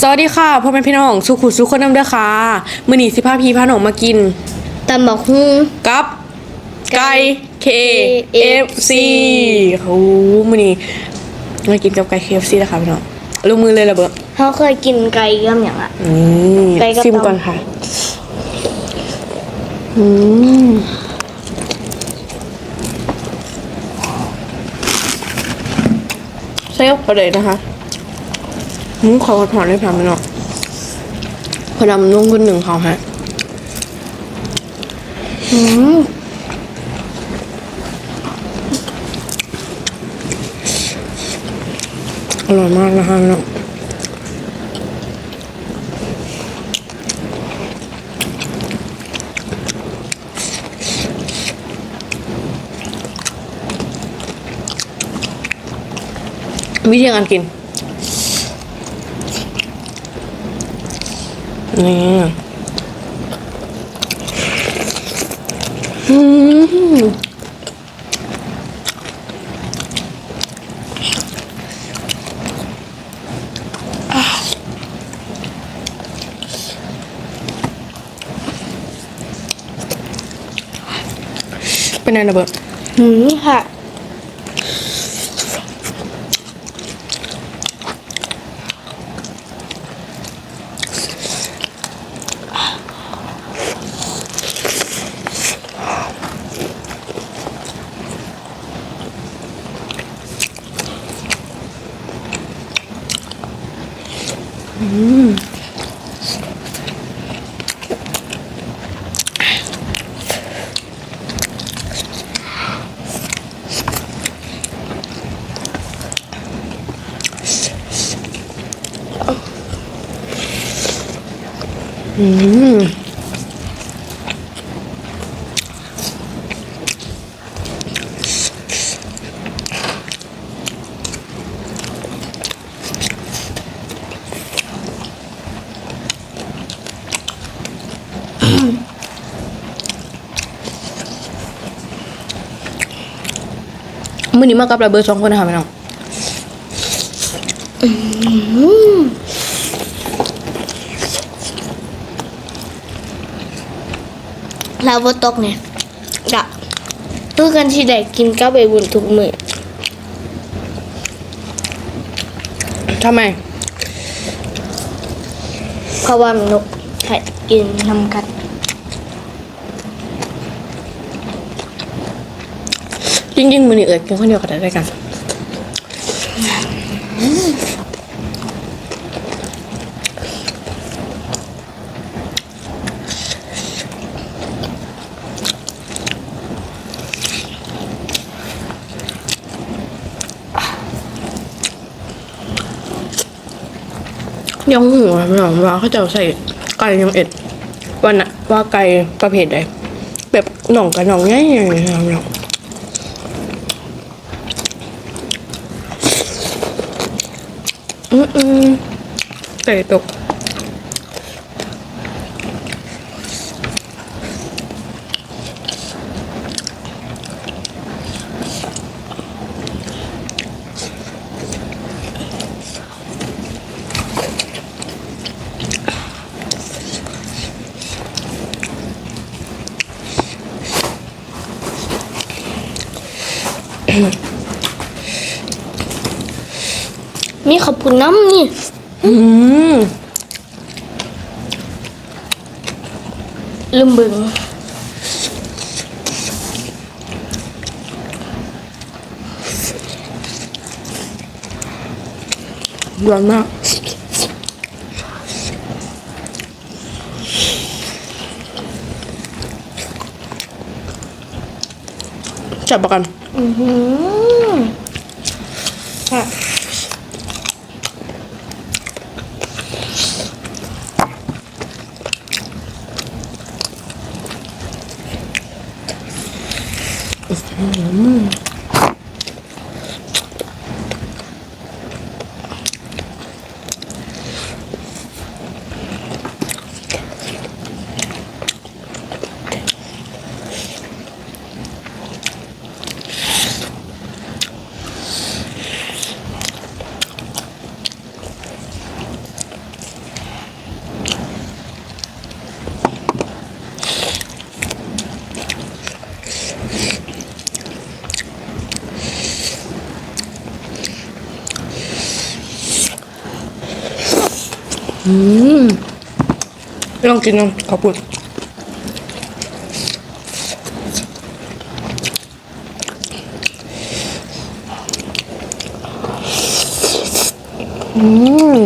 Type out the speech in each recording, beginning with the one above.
สวัสดีค่ะพ่อแม่พี่น้องสุขุสุขคนน้ำเด้อค่ะมื้อนี้สิพาพี่พาน้องมากินตำบักหุ่งกับ ไก่ KFC โอ้มื้อนี้มากินกับไก่ KFC นะคะพี่น้องลงมือเลยระเบิดเขาเคยกินไก่ย่ำอย่างอะนี่ไก่กับชิมตำก่อนค่ะอืมใส่กับกระเดยนะคะ อืมขอถอนเลยค่ะพี่น้องพอดำนุ่งคนหนึ่งเขาฮะอืมอร่อยมากนะคะพี่น้องวิธีการกิน นี่อืมเป็นไงระเบิดหืมค่ะ มื้อนี้มากับระเบิดสองคนนะคะพี่น้อง ลาวตกเนี่ยกะตู้กันที่ได้กินกับใบบุญทุกมื้อทำไม เพราะว่ามีนกให้กินนำกันจริงๆมื้อนี้เอิดกินคนเดียวก็ได้ด้วยกัน ยังหัวไม่หรอกว่าเขาจะใส่ไก่ยังเอ็ดวันน่ะว่าไก่ประเภทใดแบบหน่องกับหน่องง่ายอย่างเงี้ยครับพี่น้องอืมอืมไก่ตก มีขอบคุณน้ำนี่ อืมลืมบึงร้อนมาก จับประกัน อือหือค่ะ อืมลองกินน้ำขอบคุณอืม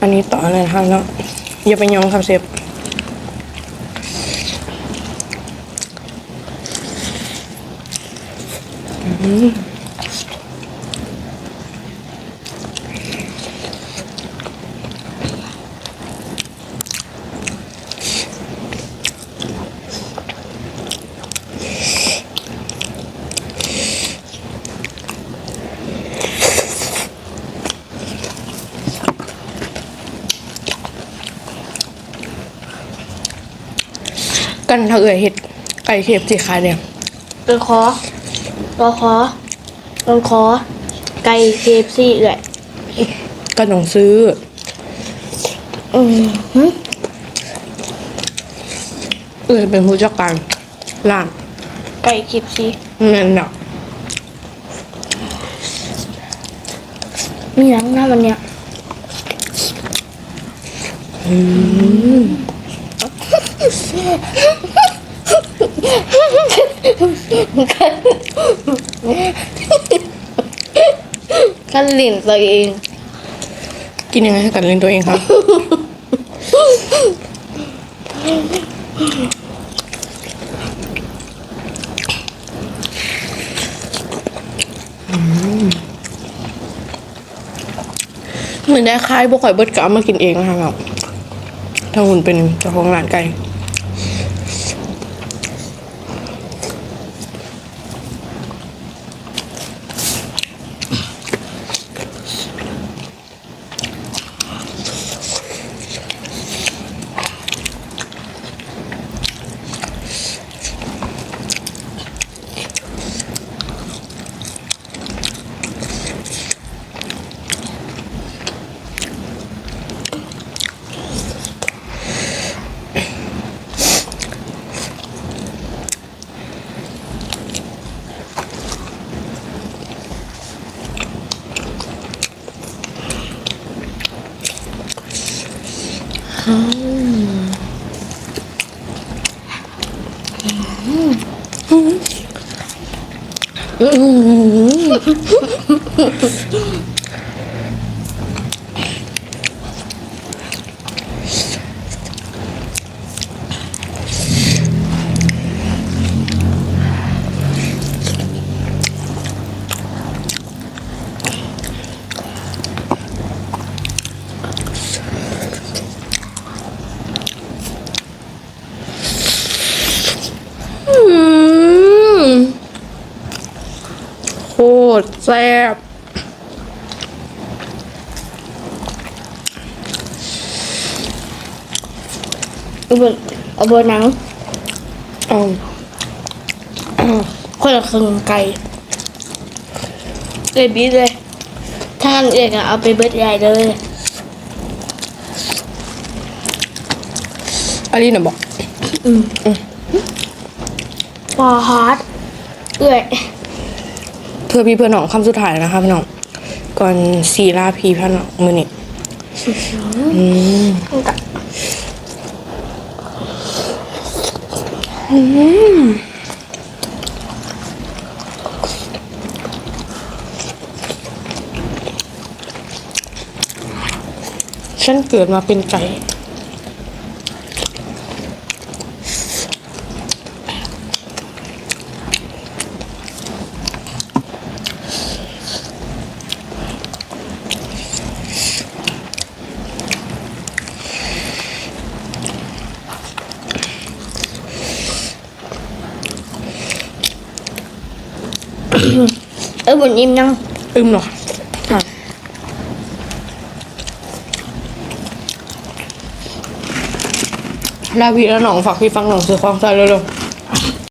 อันนี้ต่อเลยนะคะเนาะอย่าไปยองครับเซฟ กันถ้าเอ่ยเห็ดไก่เคฟสีขายเนี่ยเป็นคอ รอคอลองคอไก่เคฟซี่เลยก็ต้องซื้อ อืมหึเอ่ยเป็นผู้จัดการร้านไก่เคฟซี่นั่นเนาะมีหนังหน้ามันเนี้ย กันหลินตัวเอง กินยังไงให้กันเล่นตัวเองครับ เหมือนได้คล้ายบุกข่อยเบิดก็เอามากินเองนะคะแบบถ้าหุ่นเป็นเจ้าของร้านไก่ อืมโคตร แซ่บเอาบนเอาบนหนังเอาคนละครึ่งไก่เลยบีเลยถ้างั้นเอกอะเอาไปเบิดใหญ่เลยอันนี้นะบอกปอฮาร์ดเอื้อยเพื่อพี่เพื่อนน้องคำสุดท้ายนะคะพี่น้องก่อนสีลาพีพี่น้องมือนี่ฉันเกิดมาเป็นไก่ เออบนอิ่มยังอึมเหรออะลาวีแล้วน้องฝากพี่ฟังหนังสือความใจเร็วๆ